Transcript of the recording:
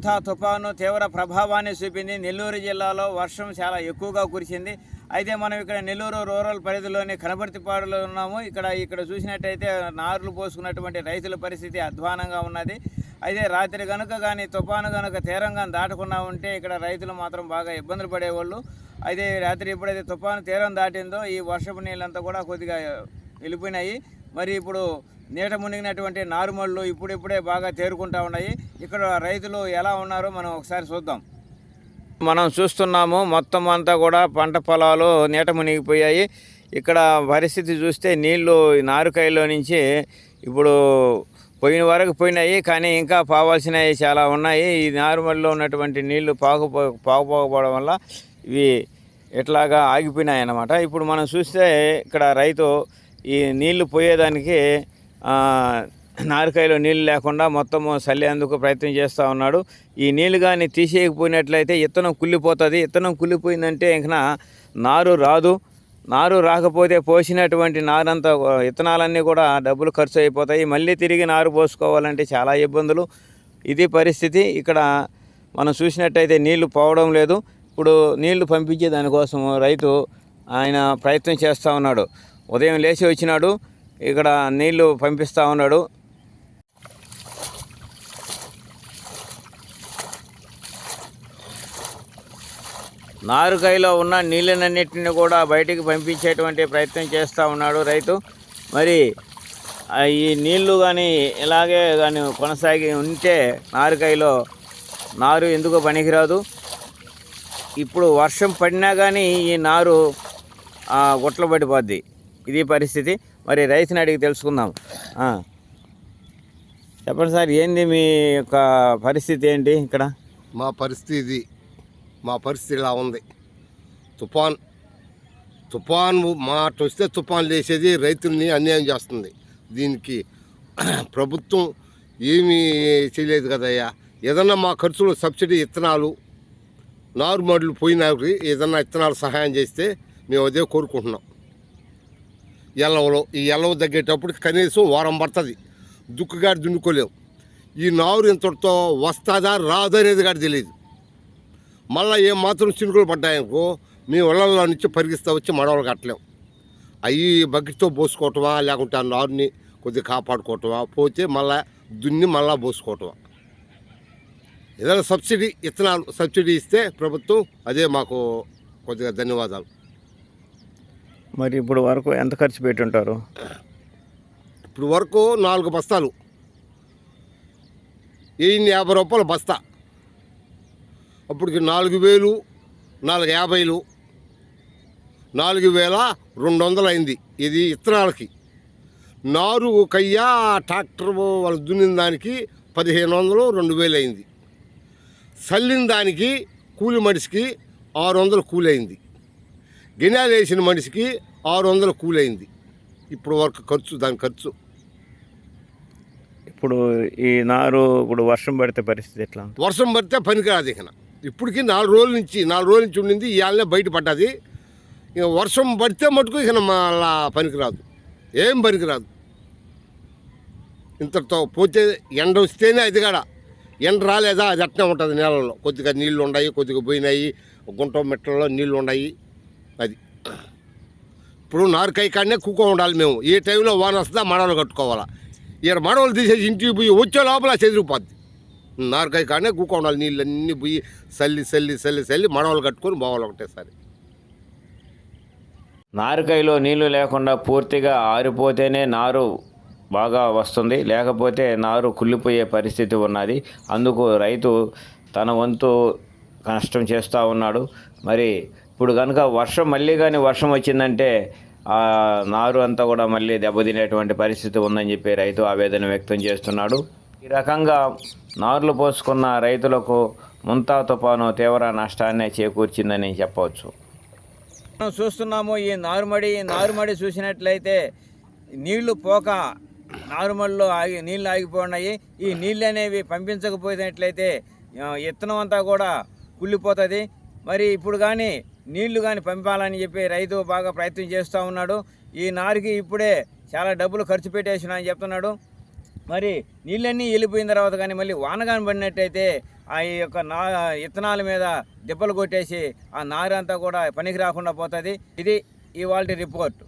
ముంతా తుఫాను తీవ్ర ప్రభావాన్ని చూపింది. నెల్లూరు జిల్లాలో వర్షం చాలా ఎక్కువగా కురిసింది. అయితే మనం ఇక్కడ నెల్లూరు రూరల్ పరిధిలోని కనబర్తిపాడులో ఉన్నాము. ఇక్కడ ఇక్కడ చూసినట్టయితే నారులు పోసుకున్నటువంటి రైతుల పరిస్థితి అధ్వానంగా ఉన్నది. అయితే రాత్రి కనుక కానీ తుఫాను కనుక తీరంగా దాటకుండా ఉంటే ఇక్కడ రైతులు మాత్రం బాగా ఇబ్బందులు పడేవాళ్ళు. అయితే రాత్రి ఎప్పుడైతే తుఫాను తీరం దాటిందో ఈ వర్షపు నీళ్ళంతా కూడా కొద్దిగా వెళ్ళిపోయినాయి. మరి ఇప్పుడు నీట మునిగినటువంటి నారుమళ్ళు ఇప్పుడిప్పుడే బాగా తేరుకుంటా ఉన్నాయి. ఇక్కడ రైతులు ఎలా ఉన్నారో మనం ఒకసారి చూద్దాం. మనం చూస్తున్నాము మొత్తం అంతా కూడా పంట పొలాలు నీట మునిగిపోయాయి. ఇక్కడ పరిస్థితి చూస్తే నీళ్ళు నారుకాయలో నుంచి ఇప్పుడు పోయిన వరకు పోయినాయి కానీ ఇంకా పావాల్సినవి చాలా ఉన్నాయి. ఈ నారుమల్లో ఉన్నటువంటి నీళ్ళు పాకు పాకుపోకపోవడం వల్ల ఇవి ఇట్లాగా ఆగిపోయినాయి అన్నమాట ఇప్పుడు మనం చూస్తే ఇక్కడ రైతు ఈ నీళ్ళు పోయేదానికి నారికాయలో నారుకాయలో నీళ్ళు లేకుండా మొత్తం చల్లేందుకు ప్రయత్నం చేస్తూ ఉన్నాడు. ఈ నీళ్ళు కానీ తీసేయకపోయినట్లయితే ఇత్తనం కుళ్ళిపోతుంది. ఇత్తనం కుళ్ళిపోయిందంటే ఇంకా నారు రాదు. నారు రాకపోతే పోసినటువంటి నారంతా ఇత్తనాలన్నీ కూడా డబ్బులు ఖర్చు అయిపోతాయి. మళ్ళీ తిరిగి నారు పోసుకోవాలంటే చాలా ఇబ్బందులు. ఇది పరిస్థితి. ఇక్కడ మనం చూసినట్టయితే నీళ్ళు పోవడం లేదు. ఇప్పుడు నీళ్ళు పంపించే దానికోసం రైతు ఆయన ప్రయత్నం చేస్తూ ఉన్నాడు. ఉదయం లేచి వచ్చినాడు. ఇక్కడ నీళ్ళు పంపిస్తూ ఉన్నాడు. నారుకాయలో ఉన్న నీళ్ళనన్నిటిని కూడా బయటికి పంపించేటువంటి ప్రయత్నం చేస్తూ ఉన్నాడు రైతు. మరి ఈ నీళ్ళు కానీ ఇలాగే కానీ కొనసాగి ఉంటే నారుకాయలో నారు ఎందుకు పనికిరాదు. ఇప్పుడు వర్షం పడినా కానీ ఈ నారు ఆ, గుట్ల పడిపోద్ది. ఇది పరిస్థితి. మరి రైతుని అడిగి తెలుసుకుందాం. చెప్పండి సార్ ఏంది మీ యొక్క పరిస్థితి ఏంటి ఇక్కడ? మా పరిస్థితి ఇది. మా పరిస్థితి ఇలా ఉంది. తుఫాన్ తుఫాన్ మాట వస్తే తుఫాన్ లేసేది రైతుల్ని అన్యాయం చేస్తుంది. దీనికి ప్రభుత్వం ఏమీ చేయలేదు కదయ్యా. ఏదన్నా మా ఖర్చులు సబ్సిడీ ఇత్తనాలు నారుమడులు పోయినవి ఏదన్నా ఇత్తనాలు సహాయం చేస్తే మేము అదే కోరుకుంటున్నాం. ఎల్లవలో ఈ ఎల్లవ తగ్గేటప్పుడు కనీసం వారం పడుతుంది. దుక్కుగాడి దున్నుకోలేవు. ఈ నారు ఇంతటితో వస్తుందా రాదనేది కూడా తెలియదు మళ్ళీ ఏం మాత్రం చినుకులు పడ్డాయనుకో మేము ఇళ్ళల్లో నుంచి పరిగిస్తా వచ్చి మడవలు కట్టలేం. అవి బకెట్తో పోసుకోవటమా లేకుంటే ఆ నారుని కొద్దిగా కాపాడుకోవటమా పోతే మళ్ళా దున్ని మళ్ళా పోసుకోవటమా? ఏదైనా సబ్సిడీ ఇత్తనాలు సబ్సిడీ ఇస్తే ప్రభుత్వం అదే మాకు కొద్దిగా ధన్యవాదాలు. మరి ఇప్పుడు వరకు ఎంత ఖర్చు పెట్టి ఉంటారు ఇప్పుడు వరకు నాలుగు బస్తాలు. వెయ్యి యాభై రూపాయలు బస్తా. అప్పటికి నాలుగు వేలు నాలుగు యాభైలు నాలుగు వేల రెండు వందలు అయింది ఇది ఇత్తనాలకి. నారు కయ్యా ట్రాక్టర్ వాళ్ళు దున్నిన దానికి పదిహేను వందలు రెండు వేలు అయింది చల్లిన దానికి కూలి మనిషికి ఆరు వందలు కూలి అయింది గినాలు వేసిన మనిషికి ఆరు వందలు కూలి అయింది ఇప్పుడు వరకు ఖర్చు దాని ఖర్చు. ఇప్పుడు ఈ నారు ఇప్పుడు వర్షం పడితే పరిస్థితి ఎట్లా? వర్షం పడితే పనికిరాదు ఇక. ఇప్పటికి నాలుగు రోజుల నుంచి నాలుగు రోజుల నుంచి ఉండింది ఇవాళనే బయట పడ్డది. ఇక వర్షం పడితే మటుకు ఇక మళ్ళా పనికిరాదు. ఏం పనికిరాదు. ఇంతటితో పోతే ఎండ వస్తేనే అది కాడ. ఎండ రాలేదా? అది అట్నే ఉంటుంది నేలలో కొద్దిగా నీళ్ళు ఉన్నాయి కొద్దిగా పోయినాయి గుంట మెట్టల్లో నీళ్ళు ఉన్నాయి. అది. ఇప్పుడు నారుకాయ కాడనే కుక్కో ఉండాలి మేము. ఏ టైంలో వాన వస్తుందా మడవలు కట్టుకోవాలా. ఇక్కడ మడవలు తీసేసి ఇంటికి పోయి వచ్చే లోపల చెదిరిపోద్ది. నార్కై కాడనే కూకో ఉండాలి. నీళ్ళు అన్నీ పోయి చల్లి చల్లి చల్లి చల్లి మడవలు కట్టుకొని పోవాలి ఒకటేసారి. నారుకాయలో నీళ్ళు లేకుండా పూర్తిగా ఆరిపోతేనే నారు బాగా వస్తుంది. లేకపోతే నారు కుళ్ళిపోయే పరిస్థితి ఉన్నది. అందుకు రైతు తన వంతు కష్టం చేస్తూ ఉన్నాడు. మరి ఇప్పుడు కనుక వర్షం మళ్ళీ కానీ వర్షం వచ్చిందంటే ఆ నారు అంతా కూడా మళ్ళీ దెబ్బతినేటువంటి పరిస్థితి ఉందని చెప్పి రైతు ఆవేదన వ్యక్తం చేస్తున్నాడు. ఈ రకంగా నారులు పోసుకున్న రైతులకు ముంతా తుఫాను తీవ్ర నష్టాన్ని చేకూర్చిందని చెప్పవచ్చు. మనం చూస్తున్నాము ఈ నారుమడి నారుమడి చూసినట్లయితే నీళ్ళు పోక నారుమడిలో ఆగి నీళ్ళు ఆగిపోయినాయి ఈ నీళ్ళు అనేవి పంపించకపోయినట్లయితే ఇత్తనం అంతా కూడా కుళ్ళిపోతుంది. మరి ఇప్పుడు కానీ నీళ్ళు కానీ పంపాలని చెప్పి రైతు బాగా ప్రయత్నం చేస్తూ ఉన్నాడు. ఈ నారుకి ఇప్పుడే చాలా డబ్బులు ఖర్చు పెట్టేసిన అని చెప్తున్నాడు. మరి నీళ్ళన్నీ వెళ్ళిపోయిన తర్వాత కానీ మళ్ళీ వానగాని పడినట్టయితే ఆ ఈ యొక్క నా ఇత్తనాల మీద దెబ్బలు కొట్టేసి ఆ నారంతా కూడా పనికి రాకుండా పోతుంది. ఇది ఇవాళ రిపోర్ట్.